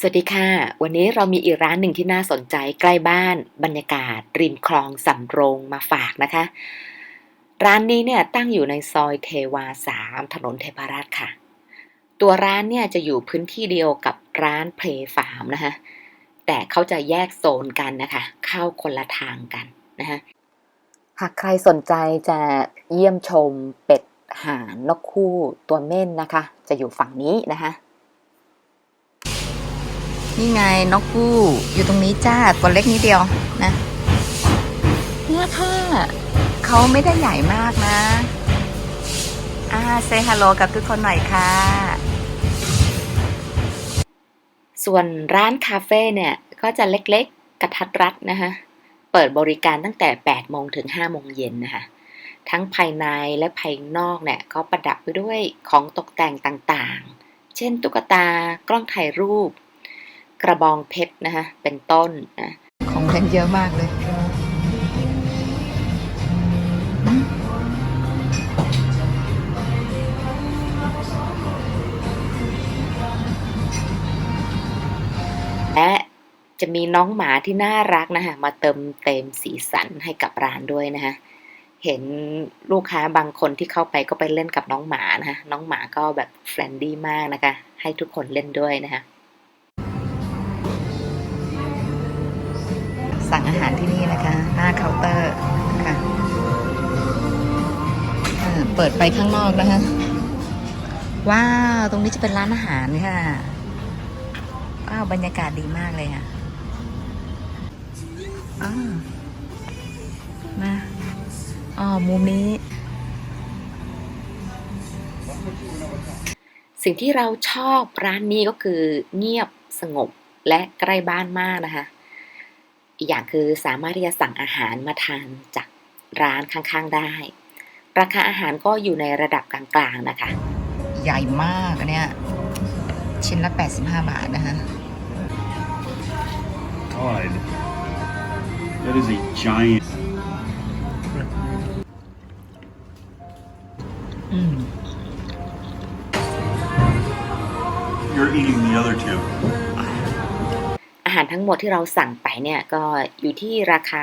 สวัสดีค่ะ วันนี้เรามีอีกร้านหนึ่งที่น่าสนใจใกล้บ้าน บรรยากาศ ริมคลองสำโรงมาฝากนะคะ ร้านนี้เนี่ยตั้งอยู่ในซอยเทวาสามถนนเทพรัตน์ค่ะ ตัวร้านเนี่ยจะอยู่พื้นที่เดียวกับร้านเพลฟาร์มนะคะแต่เขาจะแยกโซนกันนะคะ เข้าคนละทางกันนะคะหากใครสนใจจะเยี่ยมชมเป็ดห่านนกคู่ตัวเม่นนะคะ จะอยู่ฝั่งนี้นะคะ นี่ไงนกกู้อยู่ตรงนี้จ้าตัวเล็กนิดเดียวนะเนี่ยค่ะเขาไม่ได้ใหญ่มากนะอ่าเซฮัลโหลกับทุกคนหน่อยค่ะ ส่วนร้านคาเฟ่เนี่ย ก็จะเล็กๆ กระทัดรัดนะคะเปิดบริการตั้งแต่ 8 โมงถึง 5 โมงเย็นนะคะทั้งภายในและภายนอกเนี่ยก็ประดับไปด้วยของตกแต่งต่างๆ เช่นตุ๊กตากล้องถ่ายรูป กระบองเพชรนะคะเป็นต้นนะของเล่นเยอะมากเลยและจะมีน้องหมาที่น่ารักนะคะมาเติมเต็มสีสันให้กับร้านด้วยนะคะเห็นลูกค้าบางคนที่เข้าไปก็ไปเล่นกับน้องหมานะคะน้องหมาก็แบบเฟรนดี้มากนะคะ ให้ทุกคนเล่นด้วยนะคะ หน้าเคาน์เตอร์ค่ะเออเปิดไปข้างนอกนะคะ ว้าว ตรงนี้จะเป็นร้านอาหารค่ะว้าวบรรยากาศดีมากเลยค่ะอ้าวมาอ๋อมุมนี้ สิ่งที่เราชอบร้านนี้ก็คือเงียบสงบและใกล้บ้านมากนะคะ อีกอย่างคือสามารถที่จะสั่งอาหารมาทานจากร้านข้างๆได้ ราคาอาหารก็อยู่ในระดับกลางๆนะคะ ใหญ่มากอันเนี้ยชิ้นละ 85 บาทนะคะ God, that is a giant. อืม You're eating the other two. อาหารทั้งหมดที่เราสั่งไปเนี่ยก็อยู่ที่ราคา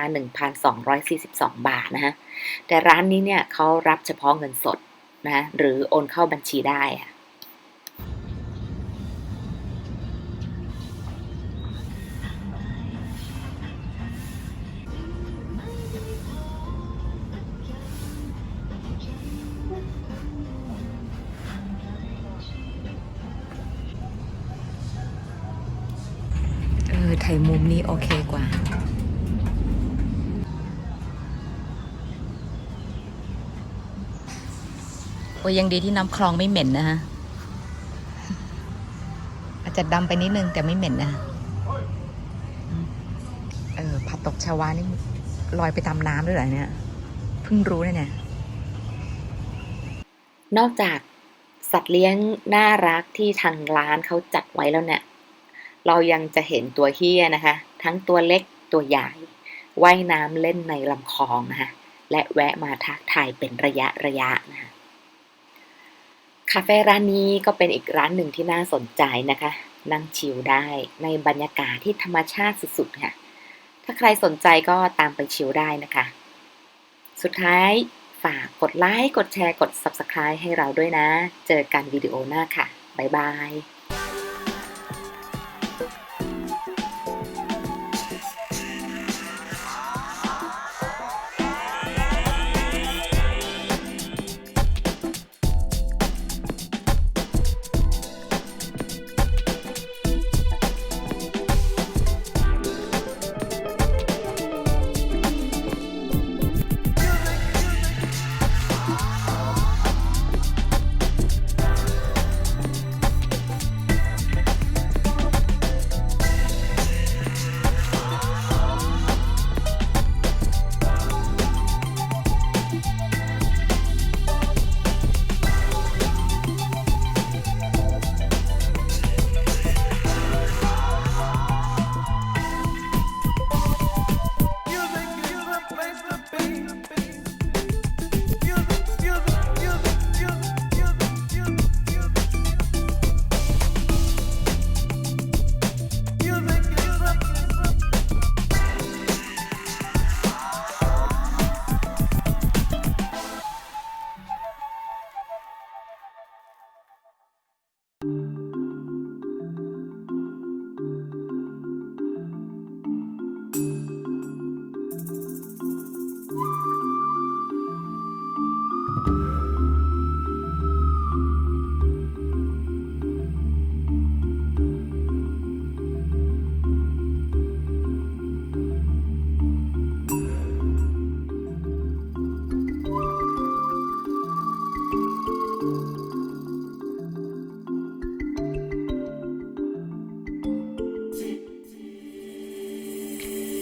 1,242 บาทนะฮะ แต่ร้านนี้เนี่ยเขารับเฉพาะเงินสดนะหรือโอนเข้าบัญชีได้อะ เออถ่มุมนี้โอเคกว่าโอ้ยยังดีที่น้ำคลองไม่เหม็นนะฮะ อาจจะดำไปนิดนึงแต่ไม่เหม็นนะ เออผัดตกชาวานี่ลอยไปตามน้ำด้วยเหรอเนี่ย เพิ่งรู้เนี่ย นอกจากสัตว์เลี้ยงน่ารักที่ทางร้านเขาจัดไว้แล้วเนี่ย เรายังจะเห็นตัวเฮียนะคะ ทั้งตัวเล็กตัวใหญ่ว่ายน้ำเล่นในลำคลองนะคะและแวะมาทักทายเป็นระยะระยะนะคะคาเฟ่ร้านนี้ก็เป็นอีกร้านหนึ่งที่น่าสนใจนะคะ นั่งชิลได้ในบรรยากาศที่ธรรมชาติสุดๆค่ะ ถ้าใครสนใจก็ตามไปชิลได้นะคะ สุดท้ายฝากกดไลค์ กดแชร์ กด Subscribe ให้เราด้วยนะ เจอกันวิดีโอหน้าค่ะ บ๊ายบาย